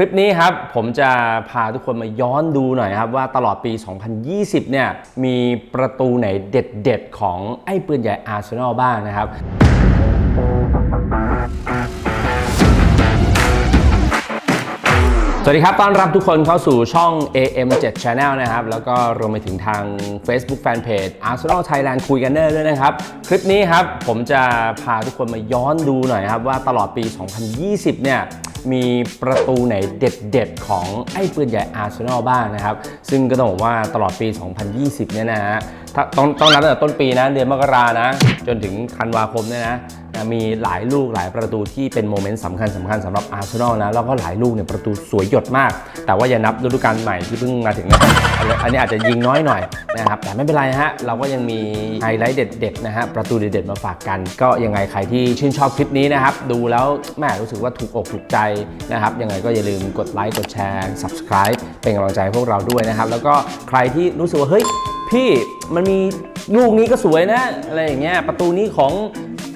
ลิปนี้ครับผมจะพาทุกคนมาย้อนดูหน่อยครับว่าตลอดปี 2020 เนี่ยมีประตูไหนเด็ดๆ ของไอ้ปืนใหญ่อาร์เซนอลบ้างนะครับ วัสดีครับ ต้อนรับทุกคนเข้าสู่ช่อง AM7 Channel นะครับ แล้วก็รวมไปถึงทาง Facebook Fanpage Arsenal Thailand คุยกันเนอร์ด้วยนะครับ คลิปนี้ครับ ผมจะพาทุกคนมาย้อนดูหน่อยครับ ว่าตลอดปี 2020 เนี่ยมีประตูไหนเด็ดๆ ของไอ้ปืนใหญ่อาร์เซนอลบ้างนะครับ ซึ่งก็ต้องบอกว่าตลอดปี 2020 เนี่ยนะฮะ ถ้าต้องต้องนับตั้งแต่ต้นปีนะเดือนมกรานะ จนถึงธันวาคมเนี่ยนะนะมีหลายลูกหลายประตูที่เป็นโมเมนต์สำคัญสำคัญสำหรับอาร์เซนอลนะ แล้วก็หลายลูกเนี่ยประตูสวยหยดมาก แต่ว่าอย่านับฤดูกาลใหม่ที่เพิ่งมาถึงนะอันนี้อันนี้อาจจะยิงน้อยหน่อยนะครับ แต่ไม่เป็นไรฮะ เราก็ยังมีไฮไลท์เด็ดๆนะฮะ ประตูเด็ดๆมาฝากกัน ก็ยังไงใครที่ชื่นชอบคลิปนี้นะครับ ดูแล้วแม่รู้สึกว่าถูกอกถูกใจนะครับ ยังไงก็อย่าลืมกดไลค์กดแชร์ subscribe เป็นกำลังใจให้พวกเราด้วยนะครับ แล้วก็ใครที่รู้สึกว่าเฮ้ย พี่มันมีลูกนี้ก็สวยนะอะไรอย่างเงี้ยประตูนี้ของ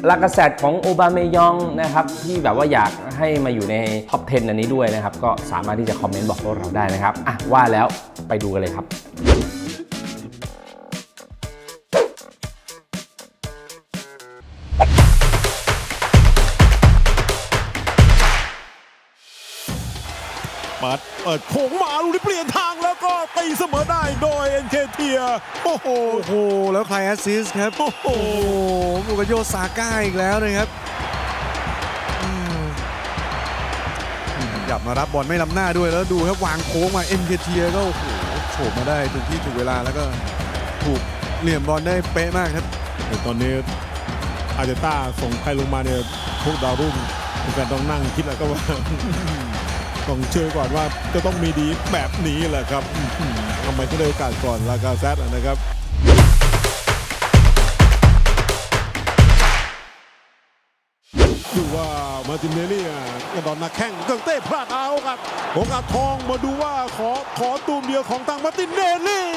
ลากาเซตของโอบาเมยองนะครับที่แบบว่าอยากให้มาอยู่ในท็อป 10 อันนี้ด้วยนะครับ ก็สามารถที่จะคอมเมนต์บอกพวกเราได้นะครับอะว่าแล้วไปดูกันเลยครับ ปิดเปิดโค้งมาลูกนี้เปลี่ยนทางแล้วก็ตีเสมอได้โดยเอ็นเคเทียโอ้โหโอ้โหแล้วใครแอสซิสครับโอ้โหโอ้โหบุกโยซาก้าอีกแล้วนะครับหยับมารับบอลไม่ล้ำหน้าด้วยแล้วดูครับวางโค้งมาเอ็มเคเทียก็โอ้โหโฉบมาได้ถูกที่ถูกเวลาแล้วก็ถูกเหลี่ยมบอลได้เป๊ะมากครับแต่ตอนนี้อาร์เจต้าส่งใครลงมาเนี่ยพวกดาวรุ่งแฟนต้องนั่งคิดแล้วก็ว่า ต้องเชื่อก่อนว่าจะต้องมีดีแบบนี้แหละครับทำไมเขาได้โอกาสก่อนลากาเซตนะครับดูว่ามาตินเนลี่กระดอนนักแข้งเกิงเต้พลาดเอาครับโอกาสทองมาดูว่าขอขอตูมเดียวของทางมาตินเนลี่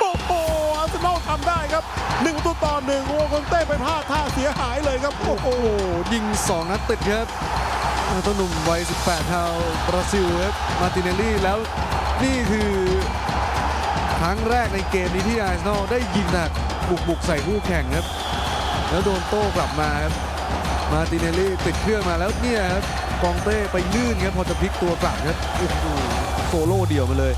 โอ้โหอาร์เซนอลทำได้ครับหนึ่งประตูต่อหนึ่งโอ้เกิงเต้ไปพลาดท่าเสียหายเลยครับ โอ้โหโอ้โหยิงนัดติดครับ ต้นหนุ่มวัย 18ชาวบราซิลครับมาร์ติเนลลี่แล้วนี่คือครั้งแรกในเกมนี้ที่อาร์เซนอลได้ยิงหนักบุกบุกใส่คู่แข่งครับ แล้วโดนโต้กลับมาครับมาร์ติเนลลี่ติดเครื่องมาแล้วเนี่ยครับกองเต้ไปลื่นครับพอจะพลิกตัวกลับครับโอ้โหโซโล่เดี่ยวมาเลย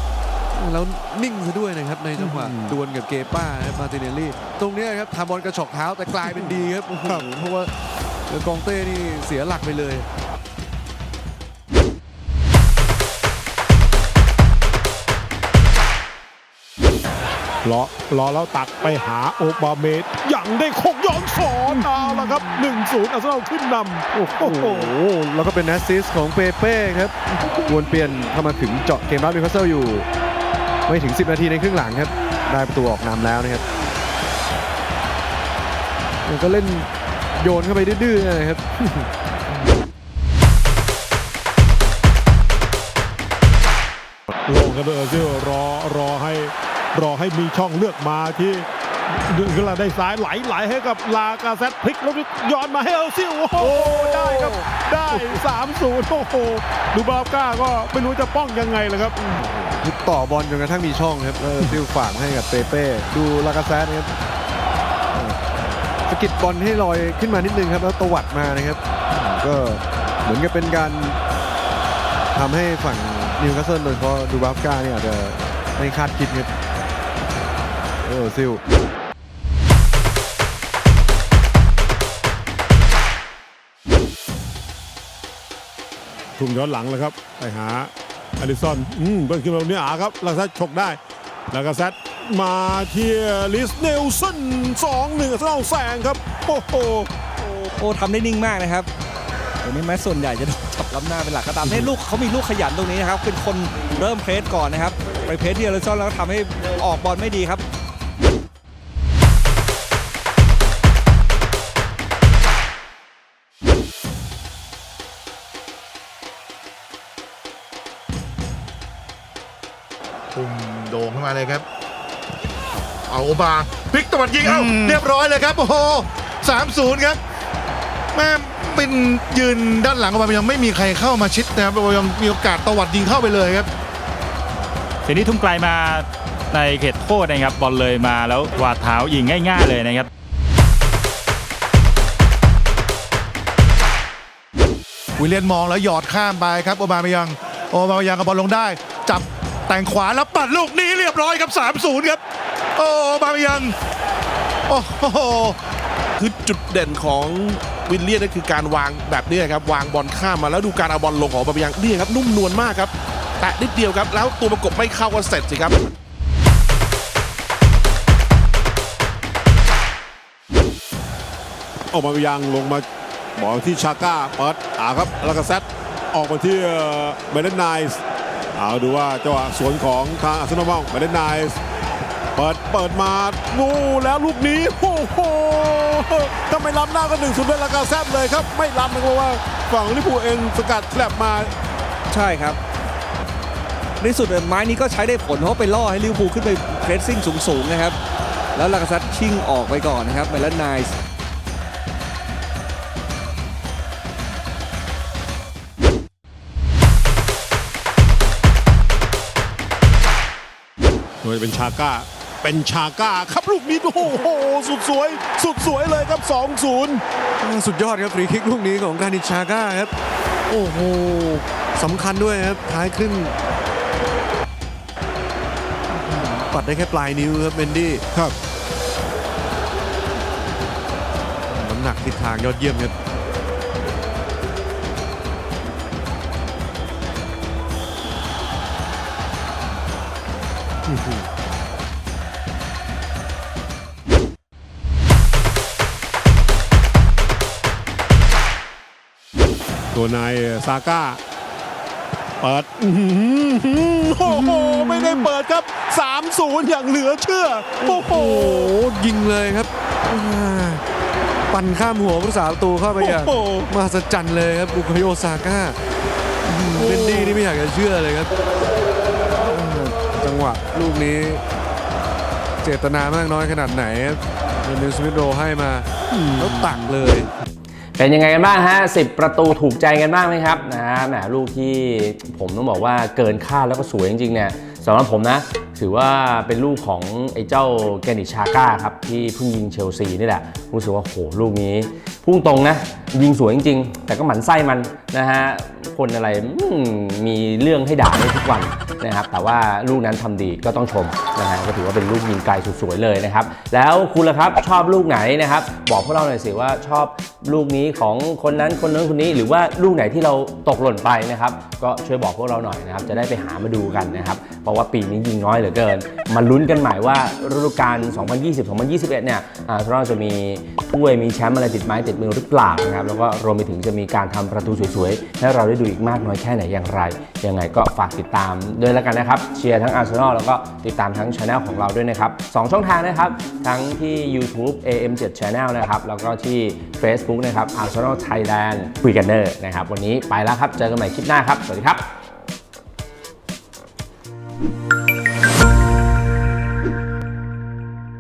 แล้วนิ่งซะด้วยนะครับในจังหวะดวลกับเกป้าครับมาร์ติเนลลี่ ตรงเนี้ยครับทำบอลกระชอกเท้าแต่กลายเป็นดีครับโอ้โหเพราะว่ากองเต้นี่เสียหลักไปเลย รอรอแล้วตักไปหาโอบาเมดยังได้โคกย้อนสอนเอาละครับ 1-0อาร์เซนอลขึ้นนำโอ้โหโอ้โหแล้วก็เป็นแอสซิสต์ของเปเป้ครับวนเปลี่ยนเข้ามาถึงเจาะเกมรับนิวคาสเซิลอยู่ ไม่ถึง 10 นาทีในครึ่งหลังครับ ได้ประตูออกนำแล้วนะครับแล้วก็เล่นโยนเข้าไปดื้อๆนะครับลงกันเลยเออร์ซิลรอรอให้ รอให้มีช่องเลือกมาที่ดึงขึ้นมาได้ซ้ายไหลไหลให้กับลากาเซตพลิกแล้วย้อนมาให้เออร์ซิลโอ้โหได้ครับได้3-0โอ้โหดูบาบก้าก็ไม่รู้จะป้องยังไงเลยครับต่อบอลจนกระทั่งมีช่องครับแล้วซิลฝากให้กับเปเป้ดูลากาแซดนะครับสะกิดบอลให้ลอยขึ้นมานิดนึงครับแล้วตวัดมานะครับ ก็เหมือนกับเป็นการทำให้ฝั่งนิวคาสเซิลโดยเฉพาะดูบาฟกาเนี่ยอาจจะไม่คาดคิดครับเออซิลทุ่มย้อนหลังเลยครับ ไปหาอลิสันอืมเบิ้ลขึ้นมาตรงนี้อาครับลากาเซตฉกได้ลากาเซตมาเที่ลิสเนลสันสองหนึ่งเซนอลแซงครับ โอ้โหโอ้ทำได้นิ่งมากนะครับเดี๋ยวนี้แม้ส่วนใหญ่จะโดนจับล้ำหน้าเป็นหลักก็ตามให้ลูกเขามีลูกขยันตรงนี้นะครับเป็นคนเริ่มเพรสก่อนนะครับ ไปเพรสที่อเลซอนแล้วทำให้ออกบอลไม่ดีครับ ปุ่มโด่งขึ้นมาเลยครับ เอาโอบาพลิกตะวันยิง เอ้าเรียบร้อยเลยครับ โอ้โหสามศูนย์ครับ แม่เป็นยืนด้านหลังออกมายังไม่มีใครเข้ามาชิดนะครับโอยังมีโอกาสตวัดยิงเข้าไปเลยครับทีนี้ทุ่มไกลมาในเขตโทษนะครับบอลเลยมาแล้ววาดเท้ายิงง่าย ๆ เลยนะครับ วิลเลียนมองแล้วหยอดข้ามไปครับโอบามายังโอบามายังกับบอลลงได้ จับ แต่งขวาแล้วปัดลูกนี้เรียบร้อยครับ 3-0 ครับ โอ้โอบามายัง โอ้โหคือจุดเด่นของวิลเลียนนั่นคือการวางแบบนี้ครับ วางบอลข้ามมาแล้วดูการเอาบอลลงของบาบยังนี่ครับ นุ่มนวลมากครับ แตะนิดเดียวครับ แล้วตัวประกบไม่เข้าก็เสร็จสิครับออกมายังลงมาบอลที่ชาก้าเปิดอาครับแล้วก็แซดออกมาที่เมเดนไนส์ เอาดูว่าจังหวะสวนของทางอาร์เซนอลบ้างเมเดนไนส์เปิดเปิดมางูแล้วลูกนี้โอ้โหถ้าไม่ล้ำหน้าก็หนึ่งศูนย์เป็นลากาแซดเลยครับ ไม่ล้ำนะเพราะว่าฝั่งลิเวอร์พูเองสกัดแคลบมาใช่ครับ ในสุดไม้นี้ก็ใช้ได้ผลเพราะไปล่อให้ลิวพูขึ้นไปเพรสซิ่งสูงๆนะครับ แล้วลากาซัตชิ่งออกไปก่อนนะครับเมลัน ไนส์โดยเป็นชาก้า เป็นชาก้าครับลูกนี้โอ้โหสุดสวย สุดสวยเลยครับ 2-0 สุดยอดครับฟรีคิกลูกนี้ของการนิชาก้าครับ โอ้โหสำคัญด้วยครับท้ายครึ่งปัดได้แค่ปลายนิ้วครับเมนดี้ครับน้ำหนักทิศทางยอดเยี่ยมครับ ตัวนายซาก้า เปิดอื้อหือโอ้โห ไม่ได้เปิดครับ 3-0 อย่างเหลือเชื่อ โอ้โห โอ้ยิงเลยครับอ่าปั่นข้ามหัวผู้รักษาประตูเข้าไปอย่างโอ้โห มหัศจรรย์เลยครับบุคโยซาก้าอื้อหือเบนดี้นี่ไม่อยากจะเชื่อเลยครับอ่าจั งหวะลูกนี้ เจตนามากน้อยขนาดไหนเดนิสมิธโรให้มาแล้วตักเลย เป็นยังไงกันบ้างฮะสิประตูถูกใจกันบ้างไหมครับนะฮะแหมลูกที่ผมต้องบอกว่าเกินคาดแล้วก็สวยจริงๆเนี่ยสำหรับผมนะถือว่าเป็นลูกของไอ้เจ้าแกนิชาก้าครับ ที่เพิ่งยิงเชลซีนี่แหละรู้สึกว่าโหลูกนี้พุ่งตรงนะ ยิงสวยจริง ๆ แต่ก็หมันไส้มันนะฮะคนอะไรมมีเรื่องให้ด่าได้ทุกวันนะครับ แต่ว่าลูกนั้นทำดีก็ต้องชมนะฮะก็ถือว่าเป็นลูกยิงไกลสุดสวยเลยนะครับ แล้วคุณล่ะครับชอบลูกไหนนะครับ บอกพวกเราหน่อยสิว่าชอบลูกนี้ของคนนั้นคนนั้นคนนี้ หรือว่าลูกไหนที่เราตกหล่นไปนะครับ ก็ช่วยบอกพวกเราหน่อยนะครับ จะได้ไปหามาดูกันนะครับ เพราะว่าปีนี้ยิงน้อยเหลือเกิน มาลุ้นกันใหม่ว่าฤดูกาล 2020-2021 เนี่ยอ่าเราจะมีถ้วยมีแชมป์อะไรติดไม้ติดมือหรือเปล่านะครับแล้วก็รวมไปถึงจะมีการทำประตูสวยๆ ให้เราได้ดูอีกมากน้อยแค่ไหนอย่างไร ยังไงก็ฝากติดตามด้วยแล้วกันนะครับ เชียร์ทั้งอาร์เซนอลแล้วก็ติดตามทั้งช anel ของเราด้วยนะครับสองช่องทางนะครับ ทั้งที่ YouTube AM7 Channel นะครับ แล้วก็ที่ Facebook นะครับ Arsenal Thailand คุยกันเนอร์นะครับ วันนี้ไปแล้วครับ เจอกันใหม่คลิปหน้าครับ สวัสดีครับ